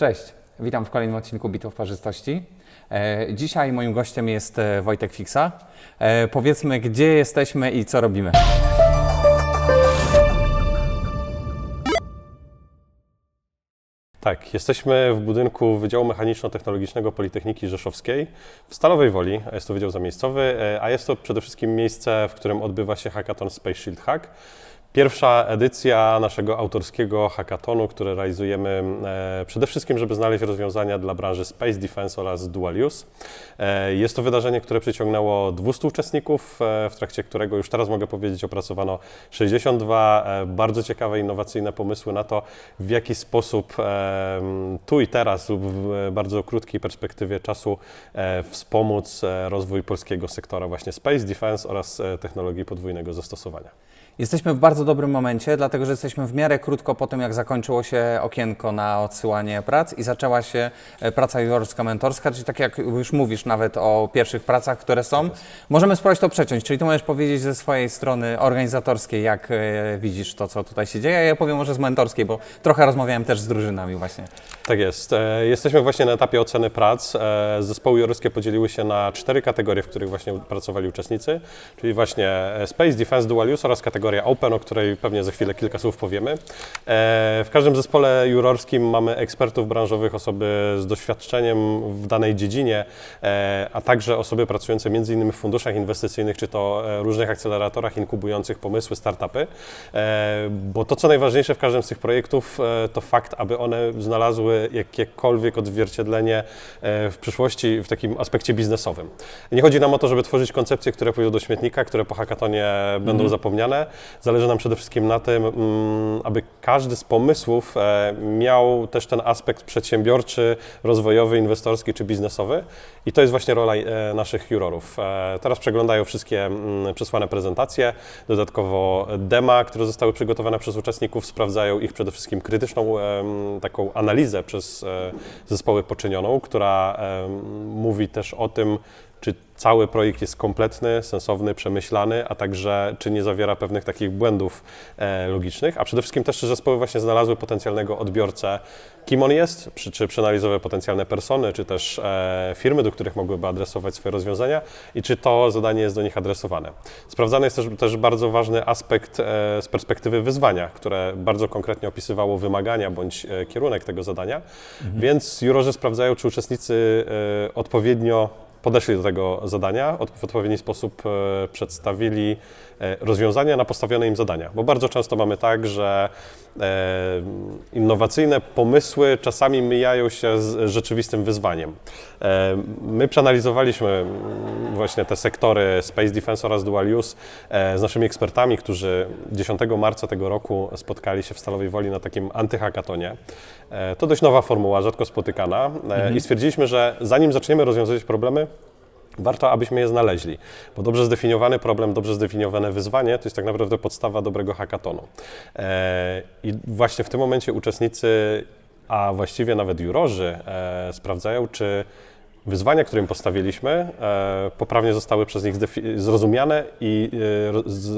Cześć, witam w kolejnym odcinku Bitów Parzystości. E, Dzisiaj moim gościem jest e, Wojtek Fiksa. E, Powiedzmy, gdzie jesteśmy i co robimy. Tak, jesteśmy w budynku Wydziału Mechaniczno-Technologicznego Politechniki Rzeszowskiej w Stalowej Woli, a jest to wydział zamiejscowy, a jest to przede wszystkim miejsce, w którym odbywa się hackathon Space Shield Hack. Pierwsza edycja naszego autorskiego hackathonu, który realizujemy e, przede wszystkim, żeby znaleźć rozwiązania dla branży Space Defense oraz Dual Use. Jest to wydarzenie, które przyciągnęło 200 uczestników, e, w trakcie którego już teraz mogę powiedzieć opracowano 62 e, bardzo ciekawe, innowacyjne pomysły na to, w jaki sposób tu i teraz lub w bardzo krótkiej perspektywie czasu wspomóc rozwój polskiego sektora właśnie Space Defense oraz technologii podwójnego zastosowania. Jesteśmy w bardzo dobrym momencie, dlatego że jesteśmy w miarę krótko po tym, jak zakończyło się okienko na odsyłanie prac i zaczęła się e, praca jurorska mentorska, czyli tak jak już mówisz nawet o pierwszych pracach, które są. Możemy spróbować to przeciąć, czyli ty możesz powiedzieć ze swojej strony organizatorskiej, jak e, widzisz to, co tutaj się dzieje, ja powiem może z mentorskiej, bo trochę rozmawiałem też z drużynami właśnie. Tak jest. E, Jesteśmy właśnie na etapie oceny prac. Zespoły jurorskie podzieliły się na cztery kategorie, w których właśnie pracowali uczestnicy, czyli właśnie Space, Defense, Dual Use oraz kategoria Open, o pewnie za chwilę kilka słów powiemy. E, W każdym zespole jurorskim mamy ekspertów branżowych, osoby z doświadczeniem w danej dziedzinie, e, a także osoby pracujące m.in. w funduszach inwestycyjnych, czy to e, różnych akceleratorach inkubujących pomysły, startupy. Bo to, co najważniejsze w każdym z tych projektów, to fakt, aby one znalazły jakiekolwiek odzwierciedlenie w przyszłości w takim aspekcie biznesowym. Nie chodzi nam o to, żeby tworzyć koncepcje, które pójdą do śmietnika, które po hackatonie będą zapomniane. Zależy nam przede wszystkim na tym, mm, aby każdy z pomysłów e, miał też ten aspekt przedsiębiorczy, rozwojowy, inwestorski czy biznesowy. I to jest właśnie rola e, naszych jurorów. E, Teraz przeglądają wszystkie mm, przesłane prezentacje, dodatkowo dema, które zostały przygotowane przez uczestników, sprawdzają ich przede wszystkim krytyczną taką analizę przez zespoły poczynioną, która mówi też o tym, czy cały projekt jest kompletny, sensowny, przemyślany, a także czy nie zawiera pewnych takich błędów e, logicznych, a przede wszystkim też czy zespoły właśnie znalazły potencjalnego odbiorcę, kim on jest, czy, czy przeanalizowały potencjalne persony, czy też e, firmy, do których mogłyby adresować swoje rozwiązania? I czy to zadanie jest do nich adresowane. Sprawdzany jest też, też bardzo ważny aspekt e, z perspektywy wyzwania, które bardzo konkretnie opisywało wymagania bądź e, kierunek tego zadania, więc jurorzy sprawdzają, czy uczestnicy e, odpowiednio podeszli do tego zadania, w odpowiedni sposób e, przedstawili rozwiązania na postawione im zadania. Bo bardzo często mamy tak, że e, innowacyjne pomysły czasami mijają się z rzeczywistym wyzwaniem. E, my przeanalizowaliśmy właśnie te sektory Space Defense oraz Dual Use e, z naszymi ekspertami, którzy 10 marca tego roku spotkali się w Stalowej Woli na takim antyhakatonie. E, to dość nowa formuła, rzadko spotykana e, i stwierdziliśmy, że zanim zaczniemy rozwiązywać problemy, warto, abyśmy je znaleźli. Bo dobrze zdefiniowany problem, dobrze zdefiniowane wyzwanie to jest tak naprawdę podstawa dobrego hackatonu. E, I właśnie w tym momencie uczestnicy, a właściwie nawet jurorzy, e, sprawdzają, czy wyzwania, które im postawiliśmy, e, poprawnie zostały przez nich zrozumiane i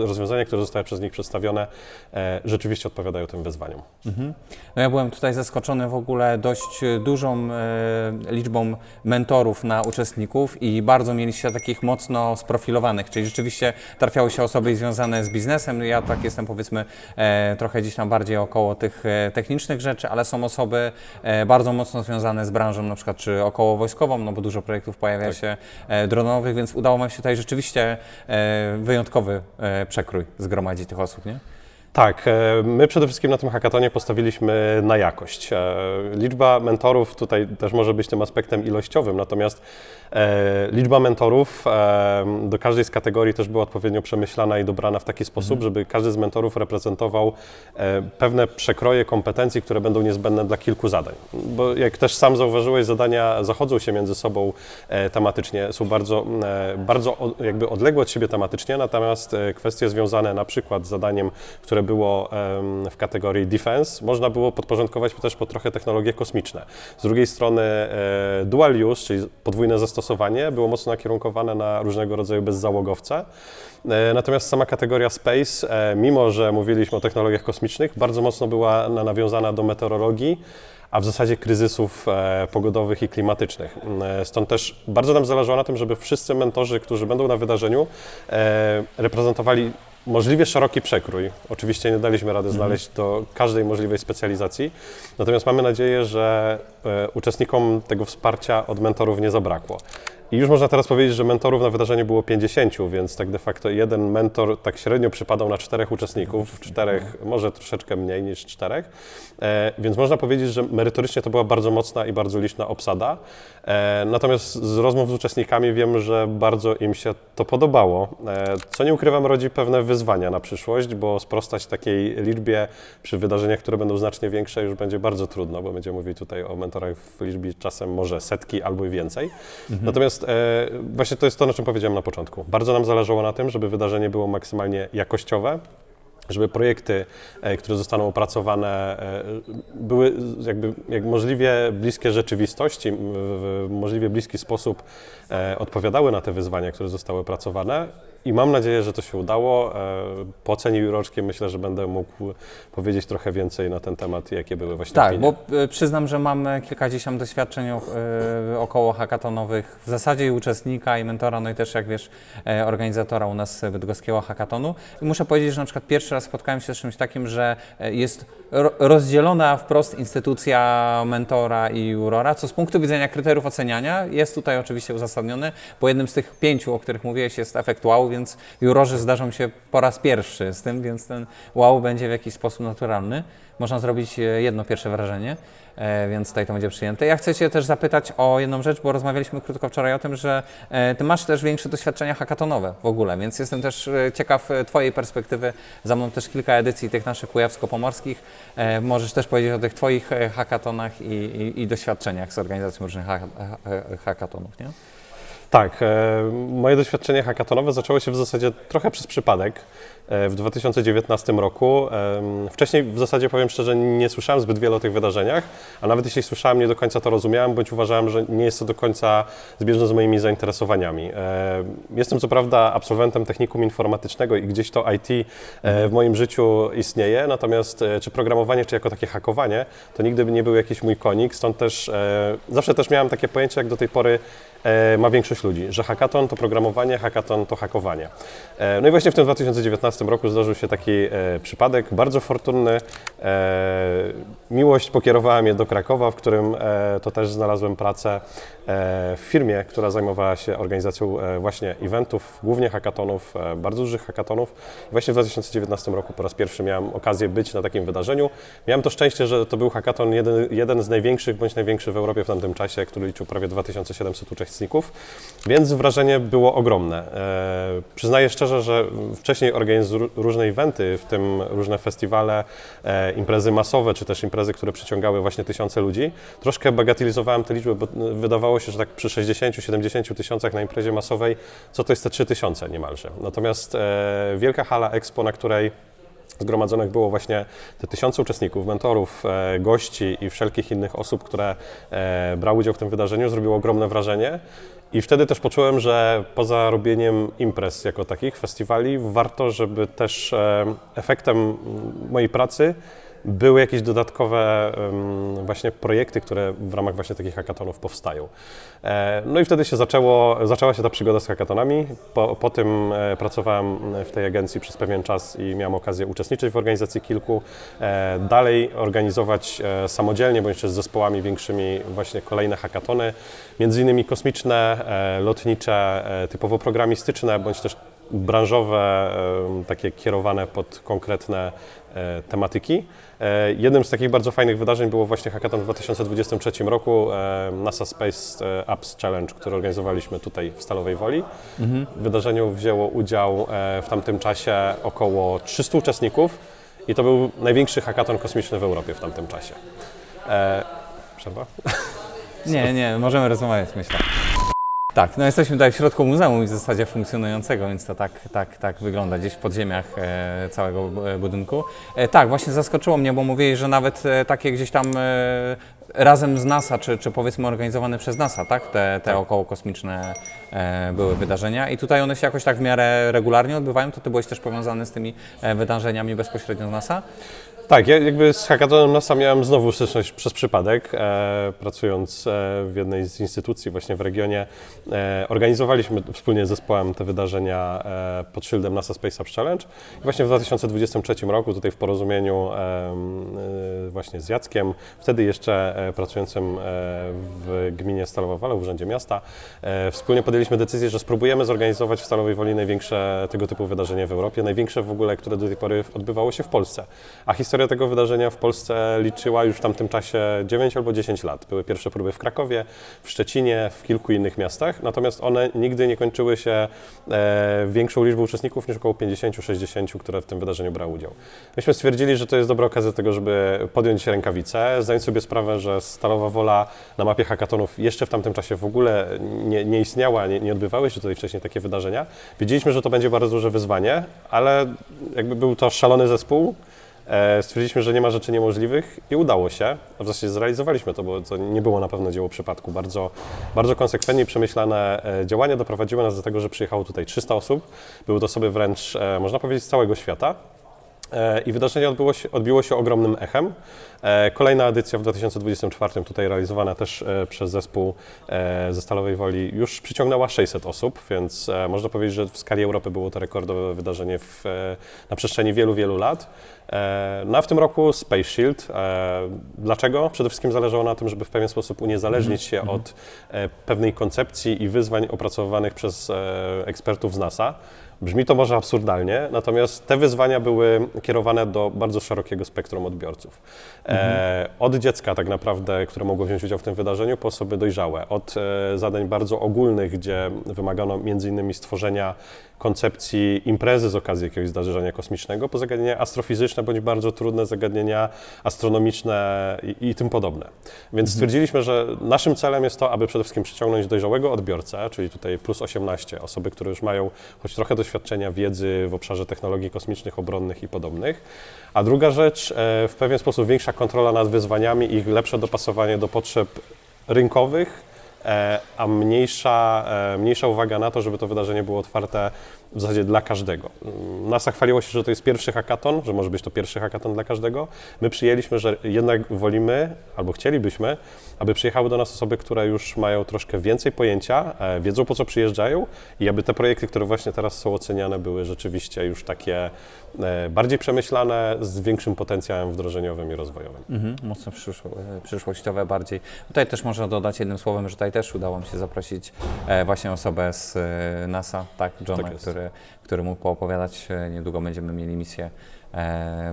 e, rozwiązania, które zostały przez nich przedstawione, e, rzeczywiście odpowiadają tym wyzwaniom. No ja byłem tutaj zaskoczony w ogóle dość dużą liczbą mentorów na uczestników i bardzo mieliście takich mocno sprofilowanych, czyli rzeczywiście trafiały się osoby związane z biznesem. Ja tak jestem powiedzmy trochę gdzieś tam bardziej około tych technicznych rzeczy, ale są osoby bardzo mocno związane z branżą na przykład czy około wojskową, no bo dużo projektów pojawia się e, dronowych, więc udało nam się tutaj rzeczywiście e, wyjątkowy e, przekrój zgromadzić tych osób, nie? Tak, e, my przede wszystkim na tym hackatonie postawiliśmy na jakość. E, Liczba mentorów tutaj też może być tym aspektem ilościowym, natomiast e, liczba mentorów do każdej z kategorii też była odpowiednio przemyślana i dobrana w taki sposób, żeby każdy z mentorów reprezentował pewne przekroje kompetencji, które będą niezbędne dla kilku zadań. Bo jak też sam zauważyłeś, zadania zachodzą się między sobą tematycznie, są bardzo, bardzo jakby odległe od siebie tematycznie, natomiast kwestie związane na przykład z zadaniem, które było em, w kategorii defense, można było podporządkować też pod trochę technologie kosmiczne. Z drugiej strony e, dual use, czyli podwójne zastosowanie, było mocno nakierunkowane na różnego rodzaju bezzałogowce. E, Natomiast sama kategoria space, e, mimo że mówiliśmy o technologiach kosmicznych, bardzo mocno była na- nawiązana do meteorologii, a w zasadzie kryzysów pogodowych i klimatycznych. E, Stąd też bardzo nam zależało na tym, żeby wszyscy mentorzy, którzy będą na wydarzeniu, reprezentowali możliwie szeroki przekrój. Oczywiście nie daliśmy rady znaleźć do każdej możliwej specjalizacji, natomiast mamy nadzieję, że e, uczestnikom tego wsparcia od mentorów nie zabrakło. I już można teraz powiedzieć, że mentorów na wydarzeniu było 50, więc tak de facto jeden mentor tak średnio przypadał na czterech uczestników, czterech, może troszeczkę mniej niż czterech. E, więc można powiedzieć, że merytorycznie to była bardzo mocna i bardzo liczna obsada. E, natomiast z rozmów z uczestnikami wiem, że bardzo im się to podobało. E, co nie ukrywam, rodzi pewne wyzwania na przyszłość, bo sprostać takiej liczbie przy wydarzeniach, które będą znacznie większe, już będzie bardzo trudno, bo będziemy mówić tutaj o mentorach w liczbie czasem może setki albo i więcej. Natomiast e, właśnie to jest to, na czym powiedziałem na początku. Bardzo nam zależało na tym, żeby wydarzenie było maksymalnie jakościowe, żeby projekty, e, które zostaną opracowane, e, były jakby jak możliwie bliskie rzeczywistości, w możliwie bliski sposób odpowiadały na te wyzwania, które zostały opracowane. I mam nadzieję, że to się udało. E, Po ocenie jurorskie myślę, że będę mógł powiedzieć trochę więcej na ten temat, jakie były właśnie Tak, opinie. bo e, przyznam, że mam kilkadziesiąt doświadczeń o- e, około hackatonowych, w zasadzie i uczestnika, i mentora, no i też jak wiesz, organizatora u nas bydgoskiego hackatonu. I muszę powiedzieć, że na przykład pierwszy raz spotkałem się z czymś takim, że jest ro- rozdzielona wprost instytucja mentora i jurora, co z punktu widzenia kryteriów oceniania jest tutaj oczywiście uzasadnione, bo jednym z tych pięciu, o których mówiłeś, jest efekt wow, więc jurorzy zdarzą się po raz pierwszy z tym, więc ten wow będzie w jakiś sposób naturalny. Można zrobić e, jedno pierwsze wrażenie, e, więc tutaj to będzie przyjęte. Ja chcę Cię też zapytać o jedną rzecz, bo rozmawialiśmy krótko wczoraj o tym, że e, Ty masz też większe doświadczenia hackatonowe w ogóle, więc jestem też ciekaw Twojej perspektywy. Za mną też kilka edycji tych naszych kujawsko-pomorskich. Możesz też powiedzieć o tych Twoich hackatonach i, i, i doświadczeniach z organizacją różnych ha- ha- hackatonów, nie? Tak, e, moje doświadczenie hackatonowe zaczęło się w zasadzie trochę przez przypadek e, w 2019 roku. Wcześniej w zasadzie powiem szczerze, nie słyszałem zbyt wiele o tych wydarzeniach, a nawet jeśli słyszałem, nie do końca to rozumiałem, bądź uważałem, że nie jest to do końca zbieżne z moimi zainteresowaniami. E, Jestem co prawda absolwentem technikum informatycznego i gdzieś to IT w moim życiu istnieje, natomiast czy programowanie, czy jako takie hakowanie, to nigdy nie był jakiś mój konik, stąd też zawsze też miałem takie pojęcie, jak do tej pory ma większość ludzi, że hackathon to programowanie, hackathon to hakowanie. E, No i właśnie w tym 2019 roku zdarzył się taki e, przypadek, bardzo fortunny. E, Miłość pokierowała mnie do Krakowa, w którym e, to też znalazłem pracę e, w firmie, która zajmowała się organizacją e, właśnie eventów, głównie hackathonów, e, bardzo dużych hackathonów. Właśnie w 2019 roku po raz pierwszy miałem okazję być na takim wydarzeniu. Miałem to szczęście, że to był hackathon jeden, jeden z największych, bądź największy w Europie w tamtym czasie, który liczył prawie 2700 uczestników, więc wrażenie było ogromne. E, przyznaję szczerze, że wcześniej organizując różne eventy, w tym różne festiwale, e, imprezy masowe, czy też imprezy, które przyciągały właśnie tysiące ludzi, troszkę bagatelizowałem te liczby, bo wydawało się, że tak przy 60-70 tysiącach na imprezie masowej, co to jest te 3 tysiące niemalże. Natomiast e, wielka hala Expo, na której Zgromadzonych było właśnie te tysiące uczestników, mentorów, e, gości i wszelkich innych osób, które e, brały udział w tym wydarzeniu, zrobiło ogromne wrażenie. I wtedy też poczułem, że poza robieniem imprez jako takich, festiwali, warto, żeby też e, efektem mojej pracy były jakieś dodatkowe właśnie projekty, które w ramach właśnie takich hackathonów powstają. E, No i wtedy się zaczęło, zaczęła się ta przygoda z hackathonami. Po, po tym e, pracowałem w tej agencji przez pewien czas i miałem okazję uczestniczyć w organizacji kilku, e, dalej organizować e, samodzielnie bądź też z zespołami większymi właśnie kolejne hackatony, między innymi kosmiczne, e, lotnicze, e, typowo programistyczne bądź też branżowe, takie kierowane pod konkretne e, tematyki. E, Jednym z takich bardzo fajnych wydarzeń było właśnie hackathon w 2023 roku, e, NASA Space e, Apps Challenge, który organizowaliśmy tutaj w Stalowej Woli. W wydarzeniu wzięło udział w tamtym czasie około 300 uczestników i to był największy hackathon kosmiczny w Europie w tamtym czasie. Przerwa? Nie, nie, możemy rozmawiać, myślę. Tak, no jesteśmy tutaj w środku muzeum w zasadzie funkcjonującego, więc to tak, tak, tak wygląda gdzieś w podziemiach e, całego bu- budynku. E, tak, właśnie zaskoczyło mnie, bo mówili, że nawet e, takie gdzieś tam e, razem z NASA, czy, czy powiedzmy organizowane przez NASA, tak? Te, te okołokosmiczne e, były wydarzenia i tutaj one się jakoś tak w miarę regularnie odbywają, to ty byłeś też powiązany z tymi e, wydarzeniami bezpośrednio z NASA? Tak, ja jakby z Hackathonem NASA miałem znowu styczność przez przypadek. E, pracując e, w jednej z instytucji właśnie w regionie, e, organizowaliśmy wspólnie z zespołem te wydarzenia e, pod szyldem NASA Space Up Challenge. I właśnie w 2023 roku tutaj w porozumieniu e, właśnie z Jackiem, wtedy jeszcze e, pracującym e, w gminie Stalowa Wola, w Urzędzie Miasta, e, wspólnie podjęliśmy decyzję, że spróbujemy zorganizować w Stalowej Woli największe tego typu wydarzenie w Europie, największe w ogóle, które do tej pory odbywało się w Polsce. A historia tego wydarzenia w Polsce liczyła już w tamtym czasie 9 albo 10 lat. Były pierwsze próby w Krakowie, w Szczecinie, w kilku innych miastach, natomiast one nigdy nie kończyły się e, większą liczbą uczestników niż około 50-60, które w tym wydarzeniu brały udział. Myśmy stwierdzili, że to jest dobra okazja do tego, żeby podjąć rękawice, zdając sobie sprawę, że Stalowa Wola na mapie hackathonów jeszcze w tamtym czasie w ogóle nie, nie istniała, nie, nie odbywały się tutaj wcześniej takie wydarzenia. Wiedzieliśmy, że to będzie bardzo duże wyzwanie, ale jakby był to szalony zespół, Stwierdziliśmy, że nie ma rzeczy niemożliwych i udało się. W zasadzie zrealizowaliśmy to, bo to nie było na pewno dzieło przypadku. Bardzo, bardzo konsekwentnie przemyślane e, działania doprowadziły nas do tego, że przyjechało tutaj 300 osób. Były to osoby wręcz, e, można powiedzieć, z całego świata. E, I wydarzenie odbyło się, odbiło się ogromnym echem. E, Kolejna edycja w 2024, tutaj realizowana też e, przez zespół ze Stalowej Woli, już przyciągnęła 600 osób, więc można powiedzieć, że w skali Europy było to rekordowe wydarzenie w, na przestrzeni wielu, wielu lat. No a w tym roku Space Shield. Dlaczego? Przede wszystkim zależało na tym, żeby w pewien sposób uniezależnić się od e, pewnej koncepcji i wyzwań opracowywanych przez ekspertów z NASA. Brzmi to może absurdalnie, natomiast te wyzwania były kierowane do bardzo szerokiego spektrum odbiorców. E, od dziecka tak naprawdę, które mogło wziąć udział w tym wydarzeniu, po osoby dojrzałe. Od e, zadań bardzo ogólnych, gdzie wymagano między innymi stworzenia koncepcji imprezy z okazji jakiegoś zdarzenia kosmicznego, po zagadnienia astrofizyczne bądź bardzo trudne zagadnienia astronomiczne i, i tym podobne. Więc stwierdziliśmy, że naszym celem jest to, aby przede wszystkim przyciągnąć dojrzałego odbiorcę, czyli tutaj plus 18, osoby, które już mają choć trochę doświadczenia, wiedzy w obszarze technologii kosmicznych, obronnych i podobnych. A druga rzecz, e, w pewien sposób większa kontrola nad wyzwaniami i ich lepsze dopasowanie do potrzeb rynkowych, a mniejsza, e, mniejsza uwaga na to, żeby to wydarzenie było otwarte w zasadzie dla każdego. NASA chwaliło się, że to jest pierwszy hackathon, że może być to pierwszy hackathon dla każdego. My przyjęliśmy, że jednak wolimy, albo chcielibyśmy, aby przyjechały do nas osoby, które już mają troszkę więcej pojęcia, e, wiedzą po co przyjeżdżają i aby te projekty, które właśnie teraz są oceniane, były rzeczywiście już takie e, bardziej przemyślane, z większym potencjałem wdrożeniowym i rozwojowym. Mhm, mocno przyszło, e, przyszłościowe bardziej. Tutaj też można dodać jednym słowem, że tutaj też udało mi się zaprosić właśnie osobę z NASA, tak, Johna, Tak który, który mógł poopowiadać. E, Niedługo będziemy mieli misję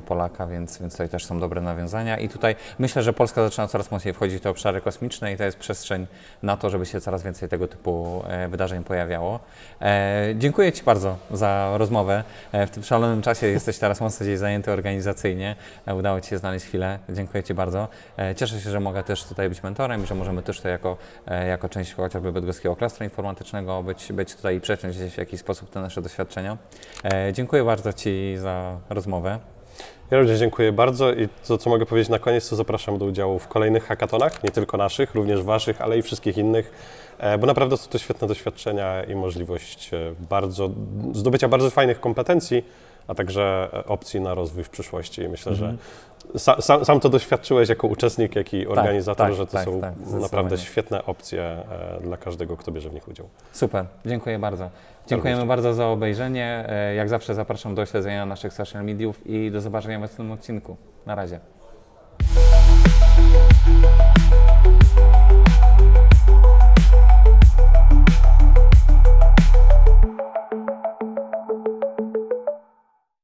Polaka, więc, więc tutaj też są dobre nawiązania. I tutaj myślę, że Polska zaczyna coraz mocniej wchodzić w te obszary kosmiczne i to jest przestrzeń na to, żeby się coraz więcej tego typu e, wydarzeń pojawiało. E, dziękuję Ci bardzo za rozmowę. E, w tym szalonym czasie jesteś teraz mocno zajęty organizacyjnie. E, udało Ci się znaleźć chwilę. Dziękuję Ci bardzo. E, cieszę się, że mogę też tutaj być mentorem i że możemy też tutaj jako, e, jako część chociażby bydgoskiego klastra informatycznego być, być tutaj i przeciąć w jakiś sposób te nasze doświadczenia. E, dziękuję bardzo Ci za rozmowę. Ja również dziękuję bardzo i to, co mogę powiedzieć na koniec, to zapraszam do udziału w kolejnych hackathonach, nie tylko naszych, również waszych, ale i wszystkich innych, e, bo naprawdę są to świetne doświadczenia i możliwość e, bardzo, zdobycia bardzo fajnych kompetencji, a także e, opcji na rozwój w przyszłości. Myślę, że sa, sam, sam to doświadczyłeś jako uczestnik, jak i organizator, tak, że to tak, są tak, naprawdę świetne opcje e, dla każdego, kto bierze w nich udział. Super, dziękuję bardzo. Dziękujemy bardzo za obejrzenie. E, Jak zawsze zapraszam do śledzenia naszych social mediów i do zobaczenia w następnym odcinku. Na razie.